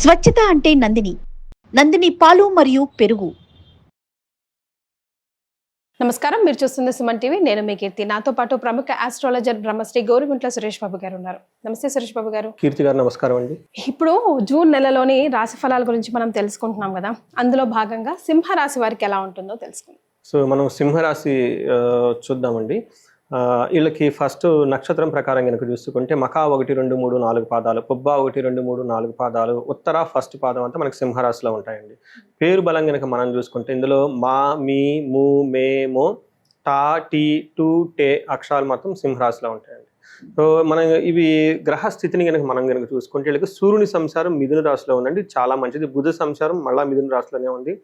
స్వచ్ఛత అంటే నందిని. నందిని పాలు మరియు పెరుగు. నమస్కారం. మీరు చూస్తుంది సుమన్ టీవీ. నేను మీ కీర్తి. నాతో పాటు ప్రముఖ ఆస్ట్రాలజర్ బ్రహ్మశ్రీ గౌరిగుంట్ల సురేష్ బాబు గారు ఉన్నారు. నమస్తే సురేష్ బాబు గారు. కీర్తి గారు నమస్కారం అండి. ఇప్పుడు జూన్ నెలలోని రాశి ఫలాల గురించి మనం తెలుసుకుంటున్నాం కదా. అందులో భాగంగా సింహ రాశి వారికి ఎలా ఉంటుందో తెలుసుకుందాం. సో మనం సింహరాశి చూద్దామండి. వీళ్ళకి ఫస్ట్ నక్షత్రం ప్రకారం కనుక చూసుకుంటే మకా ఒకటి రెండు మూడు నాలుగు పాదాలు పుబ్బా ఒకటి రెండు మూడు నాలుగు పాదాలు ఉత్తర ఫస్ట్ పాదం అంతా మనకి సింహరాశిలో ఉంటాయండి. పేరు బలం కనుక మనం చూసుకుంటే ఇందులో మా మీ మూ మే మో టా టీ టూ టే అక్షరాలు మాత్రం సింహరాశిలో ఉంటాయండి. సో మనం ఇవి గ్రహ స్థితిని కనుక మనం కనుక చూసుకుంటే వీళ్ళకి సూర్యుని సంసారం మిథున రాశిలో ఉందండి. చాలా మంచిది. బుధ సంసారం మళ్ళీ మిథున రాశిలోనే ఉంది.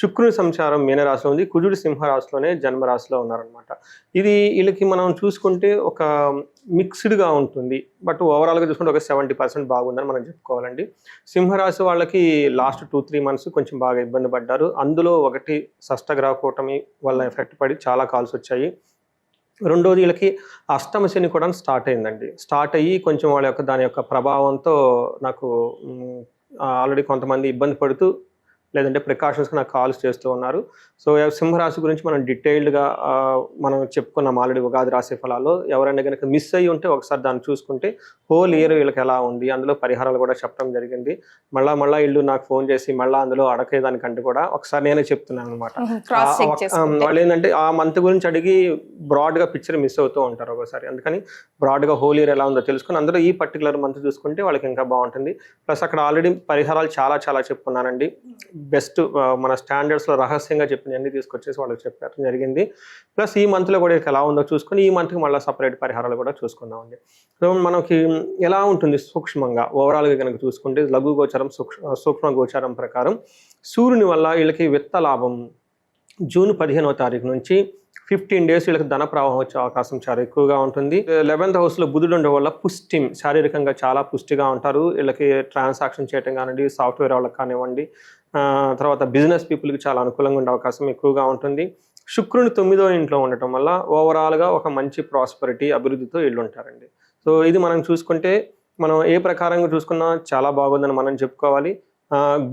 శుక్రుని సంచారం మీనరాశిలో ఉంది. కుజుడు సింహరాశిలోనే జన్మరాశిలో ఉన్నారనమాట ఇది వీళ్ళకి మనం చూసుకుంటే ఒక మిక్స్డ్గా ఉంటుంది. బట్ ఓవరాల్గా చూసుకుంటే ఒక సెవెంటీ పర్సెంట్ బాగుందని మనం చెప్పుకోవాలండి. సింహరాశి వాళ్ళకి లాస్ట్ టూ త్రీ మంత్స్ కొంచెం బాగా ఇబ్బంది పడ్డారు. అందులో ఒకటి షష్టగ్రహ కూటమి వల్ల ఎఫెక్ట్ పడి చాలా కాల్స్ వచ్చాయి. రెండోది వీళ్ళకి అష్టమ శని కూడా స్టార్ట్ అయిందండి. స్టార్ట్ అయ్యి కొంచెం వాళ్ళ యొక్క దాని యొక్క ప్రభావంతో నాకు ఆల్రెడీ కొంతమంది ఇబ్బంది పడుతూ లేదంటే ప్రికాషన్స్కి నాకు కాల్స్ చేస్తూ ఉన్నారు. సో సింహరాశి గురించి మనం డీటెయిల్డ్గా మనం చెప్పుకున్నాం ఆల్రెడీ ఉగాది రాశి ఫలాల్లో. ఎవరైనా కనుక మిస్ అయ్యి ఉంటే ఒకసారి దాన్ని చూసుకుంటే హోల్ ఇయర్ వీళ్ళకి ఎలా ఉంది? అందులో పరిహారాలు కూడా చెప్పడం జరిగింది. మళ్ళా మళ్ళా ఇల్లు నాకు ఫోన్ చేసి మళ్ళీ అందులో అడగేదానికంటే కూడా ఒకసారి నేనే చెప్తున్నాను అనమాట వాళ్ళు ఏంటంటే ఆ మంత్ గురించి అడిగి బ్రాడ్గా పిక్చర్ మిస్ అవుతూ ఉంటారు ఒకసారి. అందుకని బ్రాడ్గా హోల్ ఇయర్ ఎలా ఉందో తెలుసుకుని అందరూ ఈ పర్టికులర్ మంత్ చూసుకుంటే వాళ్ళకి ఇంకా బాగుంటుంది. ప్లస్ అక్కడ ఆల్రెడీ పరిహారాలు చాలా చాలా చెప్పుకున్నానండి. బెస్ట్ మన స్టాండర్డ్స్లో రహస్యంగా చెప్పిన అన్ని తీసుకొచ్చేసి వాళ్ళకి చెప్పడం జరిగింది. ప్లస్ ఈ మంత్లో కూడా ఎలా ఉందో చూసుకొని ఈ మంత్కి మళ్ళీ సపరేట్ పరిహారాలు కూడా చూసుకుందామండి. సో మనకి ఎలా ఉంటుంది సూక్ష్మంగా? ఓవరాల్గా కనుక చూసుకుంటే లఘు గోచరం సూక్ష్మ సూక్ష్మ గోచారం ప్రకారం సూర్యుని వల్ల వీళ్ళకి విత్త లాభం. జూన్ పదిహేనవ తారీఖు నుంచి ఫిఫ్టీన్ డేస్ వీళ్ళకి ధన ప్రవాహం వచ్చే అవకాశం చాలా ఎక్కువగా ఉంటుంది. లెవెన్త్ హౌస్లో బుధుడు ఉండడం వల్ల పుష్టి శారీరకంగా చాలా పుష్టిగా ఉంటారు. వీళ్ళకి ట్రాన్సాక్షన్ చేయటం కానివ్వండి సాఫ్ట్వేర్ వాళ్ళకి కానివ్వండి తర్వాత బిజినెస్ పీపుల్కి చాలా అనుకూలంగా ఉండే అవకాశం ఎక్కువగా ఉంటుంది. శుక్రుని తొమ్మిదో ఇంట్లో ఉండటం వల్ల ఓవరాల్గా ఒక మంచి ప్రాస్పరిటీ అభివృద్ధితో వీళ్ళు ఉంటారండి. సో ఇది మనం చూసుకుంటే మనం ఏ ప్రకారంగా చూసుకున్నా చాలా బాగుందని మనం చెప్పుకోవాలి.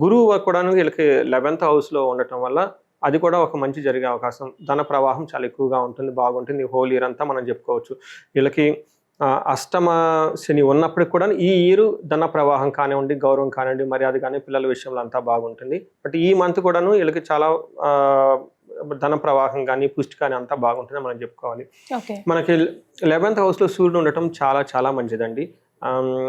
గురువు కూడా వీళ్ళకి లెవెన్త్ హౌస్లో ఉండటం వల్ల అది కూడా ఒక మంచి జరిగే అవకాశం. ధన ప్రవాహం చాలా ఎక్కువగా ఉంటుంది బాగుంటుంది. హోల్ ఇయర్ అంతా మనం చెప్పుకోవచ్చు. వీళ్ళకి అష్టమ శని ఉన్నప్పటికి కూడా ఈ ఇయర్ ధన ప్రవాహం కానివ్వండి గౌరవం కానివ్వండి మర్యాద కానీ పిల్లల విషయంలో అంతా బాగుంటుంది. బట్ ఈ మంత్ కూడాను వీళ్ళకి చాలా ధన ప్రవాహం కానీ పుష్టి కానీ అంతా బాగుంటుంది మనం చెప్పుకోవాలి. మనకి లెవెన్త్ హౌస్లో సూర్యుడు ఉండటం చాలా చాలా మంచిదండి.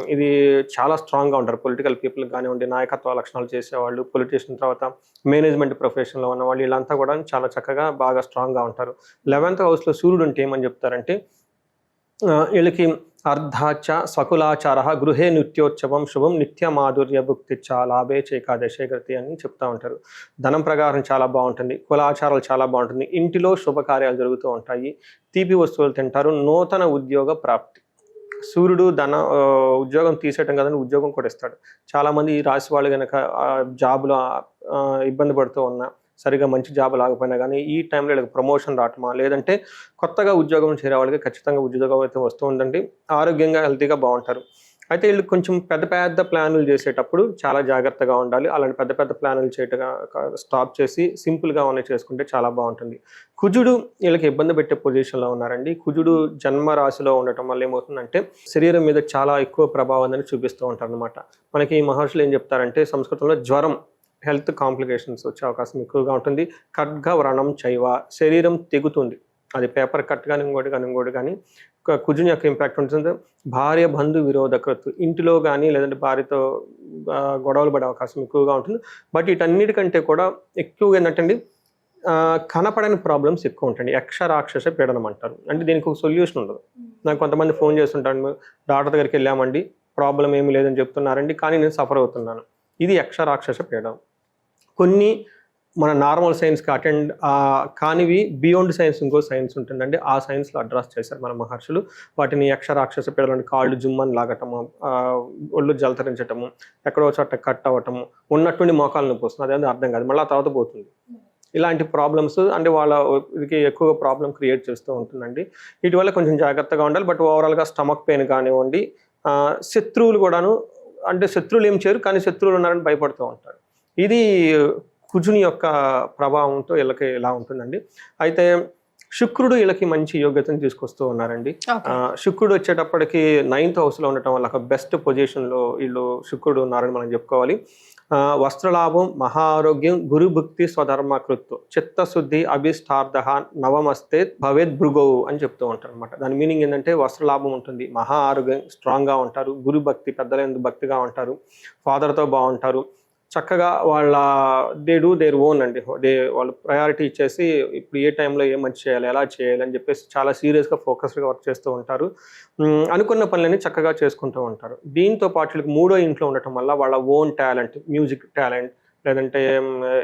ఇది చాలా స్ట్రాంగ్గా ఉంటారు. పొలిటికల్ పీపుల్ కానివ్వండి నాయకత్వ లక్షణాలు చేసేవాళ్ళు పొలిటీషియన్ తర్వాత మేనేజ్మెంట్ ప్రొఫెషన్లో ఉన్న వాళ్ళు వీళ్ళంతా కూడా చాలా చక్కగా బాగా స్ట్రాంగ్గా ఉంటారు. లెవెన్త్ హౌస్లో సూర్యుడు ఉంటే ఏమని చెప్తారంటే వీళ్ళకి అర్ధాచ స్వకులాచార గృహే నిత్యోత్సవం శుభం నిత్య మాధుర్య భుక్తి చ లాభే చేకాదశే గతి అని చెప్తూ ఉంటారు. ధనం ప్రకారం చాలా బాగుంటుంది. కులాచారాలు చాలా బాగుంటుంది. ఇంటిలో శుభకార్యాలు జరుగుతూ ఉంటాయి. తీపి వస్తువులు తింటారు. నూతన ఉద్యోగ ప్రాప్తి. సూర్యుడు ధన ఉద్యోగం తీసేయటం కదండి ఉద్యోగం కూడా ఇస్తాడు. చాలామంది ఈ రాశి వాళ్ళు కనుక జాబ్లో ఇబ్బంది పడుతూ ఉన్నా సరిగా మంచి జాబ్ లాగపోయినా కానీ ఈ టైంలో వీళ్ళకి ప్రమోషన్ రావటమా? లేదంటే కొత్తగా ఉద్యోగం చేరే వాళ్ళకి ఖచ్చితంగా ఉద్యోగం అయితే వస్తూ ఉందండి ఆరోగ్యంగా హెల్తీగా బాగుంటారు. అయితే వీళ్ళు కొంచెం పెద్ద పెద్ద ప్లాన్లు చేసేటప్పుడు చాలా జాగ్రత్తగా ఉండాలి. అలాంటి పెద్ద పెద్ద ప్లాన్లు చేయటగా స్టాప్ చేసి సింపుల్గా ఉన్నాయి చేసుకుంటే చాలా బాగుంటుంది. కుజుడు వీళ్ళకి ఇబ్బంది పెట్టే పొజిషన్లో ఉన్నారండి. కుజుడు జన్మ రాశిలో ఉండటం వల్ల ఏమవుతుందంటే శరీరం మీద చాలా ఎక్కువ ప్రభావం అని చూపిస్తూ ఉంటారు అనమాట మనకి ఈ మహర్షులు ఏం చెప్తారంటే సంస్కృతంలో జ్వరం హెల్త్ కాంప్లికేషన్స్ వచ్చే అవకాశం ఎక్కువగా ఉంటుంది. ఖడ్గ వ్రణం చైవ శరీరం తెగుతుంది. అది పేపర్ కట్ కానీ ఇంకోటి కానీ ఇంకోటి కానీ కుజుని యొక్క ఇంపాక్ట్ ఉంటుంది. భార్య బంధు విరోధకృత్ ఇంటిలో కానీ లేదంటే భార్యతో గొడవలు పడే అవకాశం ఎక్కువగా ఉంటుంది. బట్ వీటన్నిటికంటే కూడా ఎక్కువగా ఏంటంటే కనపడని ప్రాబ్లమ్స్ ఎక్కువ ఉంటాయి యక్ష రాక్షస పీడనం అంటారు. అంటే దీనికి ఒక సొల్యూషన్ ఉండదు. నాకు కొంతమంది ఫోన్ చేస్తుంటాను డాక్టర్ దగ్గరికి వెళ్ళామండి ప్రాబ్లం ఏమీ లేదని చెప్తున్నారండి కానీ నేను సఫర్ అవుతున్నాను. ఇది యక్ష రాక్షస పీడనం. కొన్ని మన నార్మల్ సైన్స్కి అటెండ్ కానివి బియాండ్ సైన్స్ ఇంకో సైన్స్ ఉంటుందండి. ఆ సైన్స్లో అడ్రస్ చేశారు మన మహర్షులు. వాటిని యక్ష పిల్లలని కాళ్ళు జుమ్మని లాగటము ఒళ్ళు జలతరించటము ఎక్కడో చోట కట్ అవ్వటము ఉన్నట్టుండి మోకాలు పోస్తుంది వస్తుంది. అదే అర్థం కాదు. మళ్ళీ ఆ తర్వాత పోతుంది. ఇలాంటి ప్రాబ్లమ్స్ అంటే వాళ్ళ ఇది ఎక్కువ ప్రాబ్లం క్రియేట్ చేస్తూ ఉంటుందండి. వీటివల్ల కొంచెం జాగ్రత్తగా ఉండాలి. బట్ ఓవరాల్గా స్టమక్ పెయిన్ కానివ్వండి శత్రువులు కూడాను అంటే శత్రువులు ఏం చేయరు కానీ శత్రువులు ఉన్నారని భయపడుతూ ఉంటారు. ఇది కుజుని యొక్క ప్రభావంతో వీళ్ళకి ఇలా ఉంటుందండి. అయితే శుక్రుడు వీళ్ళకి మంచి యోగ్యతను తీసుకొస్తూ ఉన్నారండి. శుక్రుడు వచ్చేటప్పటికి నైన్త్ హౌస్లో ఉండటం వల్ల ఒక బెస్ట్ పొజిషన్లో వీళ్ళు శుక్రుడు ఉన్నారని మనం చెప్పుకోవాలి. వస్త్రలాభం మహా ఆరోగ్యం గురుభక్తి స్వధర్మకృత్తు చిత్తశుద్ధి అభిష్టార్థ నవమస్తే భవేద్ భృగవు అని చెప్తూ ఉంటారు అనమాట దాని మీనింగ్ ఏంటంటే వస్త్రలాభం ఉంటుంది. మహా ఆరోగ్యం స్ట్రాంగ్గా ఉంటారు. గురు భక్తి పెద్దల యందు భక్తిగా ఉంటారు. ఫాదర్తో బాగుంటారు. చక్కగా వాళ్ళ దే డూ దేర్ ఓన్ అండి. దే వాళ్ళు ప్రయారిటీ ఇచ్చేసి ఇప్పుడు ఏ టైంలో ఏ మంచి చేయాలి ఎలా చేయాలి అని చెప్పేసి చాలా సీరియస్గా ఫోకస్డ్గా వర్క్ చేస్తూ ఉంటారు. అనుకున్న పనులన్నీ చక్కగా చేసుకుంటూ ఉంటారు. దీంతో పాటు వీళ్ళకి మూడో ఇంట్లో ఉండటం వల్ల వాళ్ళ ఓన్ టాలెంట్ మ్యూజిక్ టాలెంట్ లేదంటే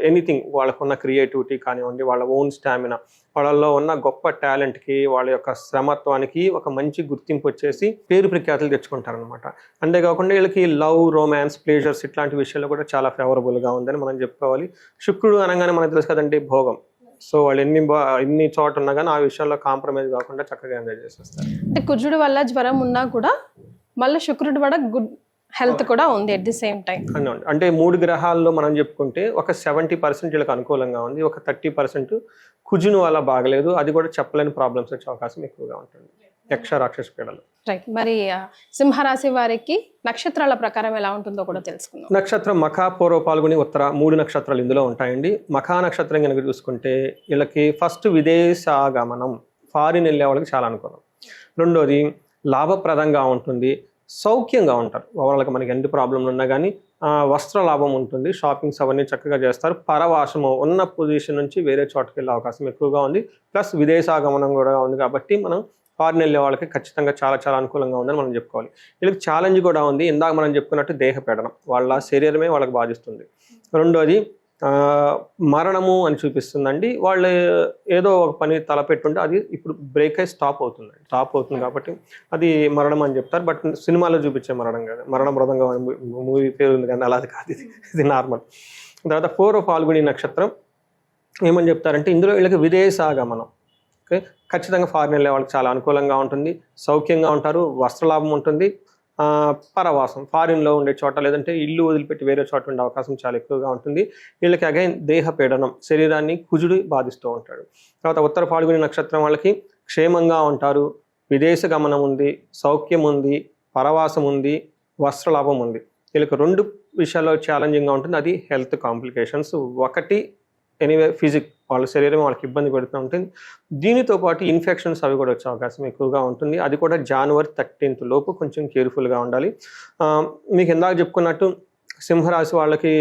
ఎనీథింగ్ వాళ్ళకున్న క్రియేటివిటీ కానివ్వండి వాళ్ళ ఓన్ స్టామినా వాళ్ళల్లో ఉన్న గొప్ప టాలెంట్కి వాళ్ళ యొక్క శ్రమత్వానికి ఒక మంచి గుర్తింపు వచ్చేసి పేరు ప్రఖ్యాతులు తెచ్చుకుంటారనమాట అంతేకాకుండా వీళ్ళకి లవ్ రొమాన్స్ ప్లేజర్స్ ఇట్లాంటి విషయాల్లో కూడా చాలా ఫేవరబుల్గా ఉందని మనం చెప్పుకోవాలి. శుక్రుడు అనగానే మనకు తెలుసు కదండి భోగం. సో వాళ్ళు ఎన్ని బా ఎన్ని చోట ఉన్నా కానీ ఆ విషయంలో కాంప్రమైజ్ కాకుండా చక్కగా ఎంజాయ్ చేసేస్తారు. అంటే కుజుడు వల్ల జ్వరం ఉన్నా కూడా మళ్ళీ శుక్రుడు కూడా గుడ్ హెల్త్ కూడా ఉంది ఎట్ ది సేమ్ టైం. అంటే మూడు గ్రహాల్లో మనం చెప్పుకుంటే ఒక సెవెంటీ పర్సెంట్ వీళ్ళకి అనుకూలంగా ఉంది ఒక థర్టీ పర్సెంట్ కుజును వల్ల బాగలేదు. అది కూడా చెప్పలేని ప్రాబ్లమ్స్ వచ్చే అవకాశం ఎక్కువగా ఉంటుంది. యక్ష రాక్షస పీడలు. రైట్ మరి సింహరాశి వారికి నక్షత్రాల ప్రకారం ఎలా ఉంటుందో కూడా తెలుసుకుందాం. నక్షత్రం మఖా పూర్వ పాల్గొని ఉత్తర మూడు నక్షత్రాలు ఇందులో ఉంటాయండి. మఖా నక్షత్రం కనుక చూసుకుంటే వీళ్ళకి ఫస్ట్ విదేశాగమనం ఫారిన్ వెళ్ళే వాళ్ళకి చాలా అనుకూలం. రెండోది లాభప్రదంగా ఉంటుంది. సౌఖ్యంగా ఉంటారు. వాళ్ళకి మనకి ఎన్ని ప్రాబ్లంలు ఉన్నా కానీ వస్త్ర లాభం ఉంటుంది. షాపింగ్స్ అవన్నీ చక్కగా చేస్తారు. పరవాసము ఉన్న పొజిషన్ నుంచి వేరే చోటుకి వెళ్ళే అవకాశం ఎక్కువగా ఉంది. ప్లస్ విదేశాగమనం కూడా ఉంది కాబట్టి మనం ఫారిన్ వెళ్ళే వాళ్ళకి ఖచ్చితంగా చాలా చాలా అనుకూలంగా ఉందని మనం చెప్పుకోవాలి. వీళ్ళకి ఛాలెంజ్ కూడా ఉంది. ఇందాక మనం చెప్పుకున్నట్టు దేహ పీడనం వాళ్ళ శరీరమే వాళ్ళకి బాధిస్తుంది. రెండోది మరణము అని చూపిస్తుందండి. వాళ్ళు ఏదో ఒక పని తలపెట్టుంటే అది ఇప్పుడు బ్రేక్ అయి స్టాప్ అవుతుందండి. స్టాప్ అవుతుంది కాబట్టి అది మరణం అని చెప్తారు. బట్ సినిమాలో చూపించే మరణం కాదు. మరణ మృదంగం మూవీ పేరు ఉంది కానీ అలా అది కాదు. ఇది ఇది నార్మల్. తర్వాత ఫోర్ ఫాల్గుని నక్షత్రం ఏమని చెప్తారంటే ఇందులో వీళ్ళకి విదేశాగమనం ఓకే? ఖచ్చితంగా ఫారిన్ వెళ్ళే వాళ్ళకి చాలా అనుకూలంగా ఉంటుంది. సౌఖ్యంగా ఉంటారు. వస్త్రలాభం ఉంటుంది. పరవాసం ఫారిన్లో ఉండే చోట లేదంటే ఇల్లు వదిలిపెట్టి వేరే చోట ఉండే అవకాశం చాలా ఎక్కువగా ఉంటుంది. వీళ్ళకి అగైన్ దేహ పీడనం శరీరాన్ని కుజుడు బాధిస్తూ ఉంటాడు. తర్వాత ఉత్తర పాల్గొని నక్షత్రం వాళ్ళకి క్షేమంగా ఉంటారు విదేశ గమనం ఉంది సౌఖ్యం ఉంది పరవాసం ఉంది వస్త్రలాభం ఉంది. వీళ్ళకి రెండు విషయాల్లో ఛాలెంజింగ్గా ఉంటుంది. అది హెల్త్ కాంప్లికేషన్స్ ఒకటి ఎనీవే ఫిజిక్ వాళ్ళ శరీరం వాళ్ళకి ఇబ్బంది పెడుతూ ఉంటుంది. దీనితో పాటు ఇన్ఫెక్షన్స్ అవి కూడా వచ్చే అవకాశం ఎక్కువగా ఉంటుంది. అది కూడా జనవరి థర్టీన్త్ లోపు కొంచెం కేర్ఫుల్గా ఉండాలి. మీకు ఇందాక చెప్పుకున్నట్టు సింహరాశి వాళ్ళకి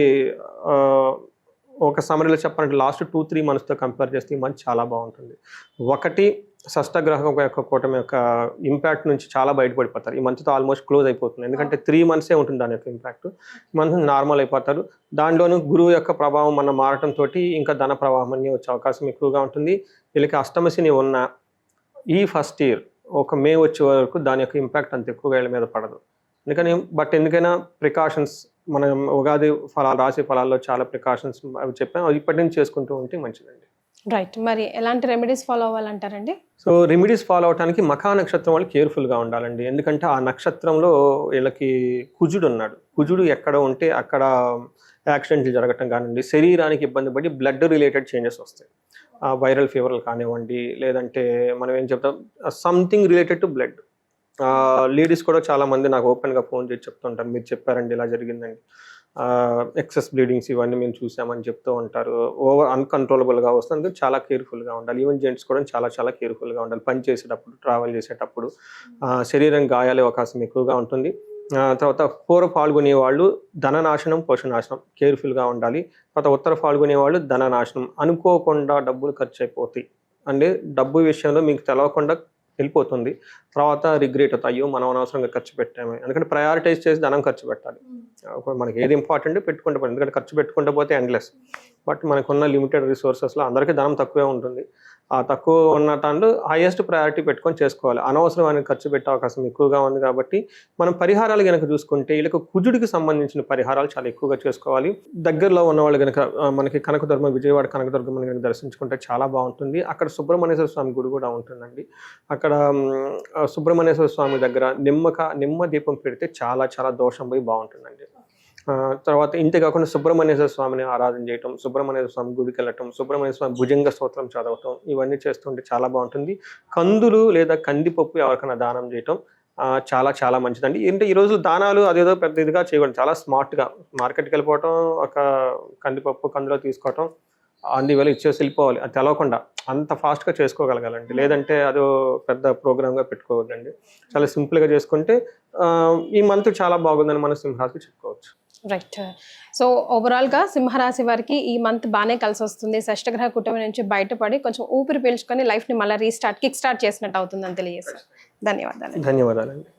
ఒక సమరీలో చెప్పాలంటే లాస్ట్ టూ త్రీ మంత్స్తో కంపేర్ చేస్తే ఈ మంత్ చాలా బాగుంటుంది. ఒకటి షష్టగ్రహం యొక్క కూటమి యొక్క ఇంపాక్ట్ నుంచి చాలా బయటపడిపోతారు. ఈ మంత్తో ఆల్మోస్ట్ క్లోజ్ అయిపోతుంది. ఎందుకంటే త్రీ మంత్సే ఉంటుంది దాని యొక్క ఇంపాక్ట్ మంత్ నార్మల్ అయిపోతారు. దానిలోనూ గురువు యొక్క ప్రభావం మన మారటంతో ఇంకా ధన ప్రవాహం అన్ని వచ్చే అవకాశం ఎక్కువగా ఉంటుంది. వీళ్ళకి అష్టమశిని ఉన్న ఈ ఫస్ట్ ఇయర్ ఒక మే వచ్చే వరకు దాని యొక్క ఇంపాక్ట్ అంత ఎక్కువగా వీళ్ళ మీద పడదు. ఎందుకని బట్ ఎందుకైనా ప్రికాషన్స్ మనం ఉగాది ఫలాలు రాశి ఫలాల్లో చాలా ప్రికాషన్స్ అవి చెప్పాం. అవి ఇప్పటి నుంచి చేసుకుంటూ ఉంటే మంచిదండి. రైట్ మరి ఎలాంటి రెమెడీస్ ఫాలో అవ్వాలంటారండి? సో రెమెడీస్ ఫాలో అవడానికి మఖా నక్షత్రం వాళ్ళు కేర్ఫుల్గా ఉండాలండి. ఎందుకంటే ఆ నక్షత్రంలో వీళ్ళకి కుజుడు ఉన్నాడు. కుజుడు ఎక్కడ ఉంటే అక్కడ యాక్సిడెంట్లు జరగటం కానివ్వండి శరీరానికి ఇబ్బంది పడి బ్లడ్ రిలేటెడ్ చేంజెస్ వస్తాయి. వైరల్ ఫీవర్లు కానివ్వండి లేదంటే మనం ఏం చెప్తాం something related to blood ladies కూడా చాలా మంది నాకు ఓపెన్గా ఫోన్ చేసి చెప్తుంటారు. మీరు చెప్పారండి ఇలా జరిగిందండి. ఎక్సెస్ బ్లీడింగ్స్ ఇవన్నీ మేము చూసామని చెప్తూ ఉంటారు. ఓవర్ అన్కంట్రోలబుల్గా వస్తుంది. చాలా కేర్ఫుల్గా ఉండాలి. ఈవెన్ జెంట్స్ కూడా చాలా చాలా కేర్ఫుల్గా ఉండాలి. పని చేసేటప్పుడు ట్రావెల్ చేసేటప్పుడు. శరీరం గాయాలే అవకాశం ఎక్కువగా ఉంటుంది. తర్వాత పూర్వ పాల్గొనే వాళ్ళు ధననాశనం పోషనాశనం కేర్ఫుల్గా ఉండాలి. తర్వాత ఉత్తర పాల్గొనే వాళ్ళు ధననాశనం అనుకోకుండా డబ్బులు ఖర్చు అయిపోతాయి. అంటే డబ్బు విషయంలో మీకు తెలవకుండా వెళ్ళిపోతుంది. తర్వాత రిగ్రెట్ అవుతాయి అయ్యో మనం అనవసరంగా ఖర్చు పెట్టాము. ఎందుకంటే ప్రయారిటైజ్ చేసి ధనం ఖర్చు పెట్టాలి. ఒక మనకి ఏది ఇంపార్టెంట్ పెట్టుకుంటే. ఎందుకంటే ఖర్చు పెట్టుకుంటే పోతే ఎండ్లెస్ బట్ మనకున్న లిమిటెడ్ రిసోర్సెస్లో అందరికీ ధనం తక్కువే ఉంటుంది. ఆ తక్కువ ఉన్న దాంట్లో హైయెస్ట్ ప్రయారిటీ పెట్టుకొని చేసుకోవాలి. అనవసరమైన ఖర్చు పెట్టే అవకాశం ఎక్కువగా ఉంది కాబట్టి మనం పరిహారాలు కనుక చూసుకుంటే వీళ్ళకి కుజుడికి సంబంధించిన పరిహారాలు చాలా ఎక్కువగా చేసుకోవాలి. దగ్గరలో ఉన్న వాళ్ళు కనుక మనకి కనకదుర్గం విజయవాడ కనకదుర్గం కనుక దర్శించుకుంటే చాలా బాగుంటుంది. అక్కడ సుబ్రహ్మణ్యేశ్వర స్వామి గుడి కూడా ఉంటుందండి. అక్కడ సుబ్రహ్మణ్యేశ్వర స్వామి దగ్గర నిమ్మక నిమ్మ దీపం పెడితే చాలా చాలా దోషం పోయి బాగుంటుందండి. తర్వాత ఇంతే కాకుండా సుబ్రహ్మణ్యేశ్వర స్వామిని ఆరాధన చేయటం సుబ్రహ్మణ్యేశ్వర స్వామి గుడికి వెళ్ళటం సుబ్రహ్మణ్య స్వామి భుజంగ స్తోత్రం చదవటం ఇవన్నీ చేస్తుంటే చాలా బాగుంటుంది. కందులు లేదా కందిపప్పు ఎవరికైనా దానం చేయటం చాలా చాలా మంచిదండి. ఏంటంటే ఈ రోజు దానాలు అదేదో పెద్ద ఇదిగా చేయకూడదు. చాలా స్మార్ట్గా మార్కెట్కి వెళ్ళిపోవటం ఒక కందిపప్పు కందులో తీసుకోవటం అందువల్ల ఇచ్చేసి వెళ్ళిపోవాలి. అది తెలవకుండా అంత ఫాస్ట్గా చేసుకోగలగాలండి. లేదంటే అదో పెద్ద ప్రోగ్రామ్గా పెట్టుకోవద్దండి. చాలా సింపుల్గా చేసుకుంటే ఈ మంత్ చాలా బాగుందని మన సింహాస్కి చెప్పుకోవచ్చు. రైట్ సో ఓవరాల్గా సింహరాశి వారికి ఈ మంత్ బాగానే కలిసి వస్తుంది. షష్టగ్రహ కుటుంబం నుంచి బయటపడి కొంచెం ఊపిరి పీల్చుకొని లైఫ్ని మళ్ళీ రీస్టార్ట్ కిక్ స్టార్ట్ చేసినట్టు అవుతుందని తెలియజేస్తారు ధన్యవాదాలు. ధన్యవాదాలండి.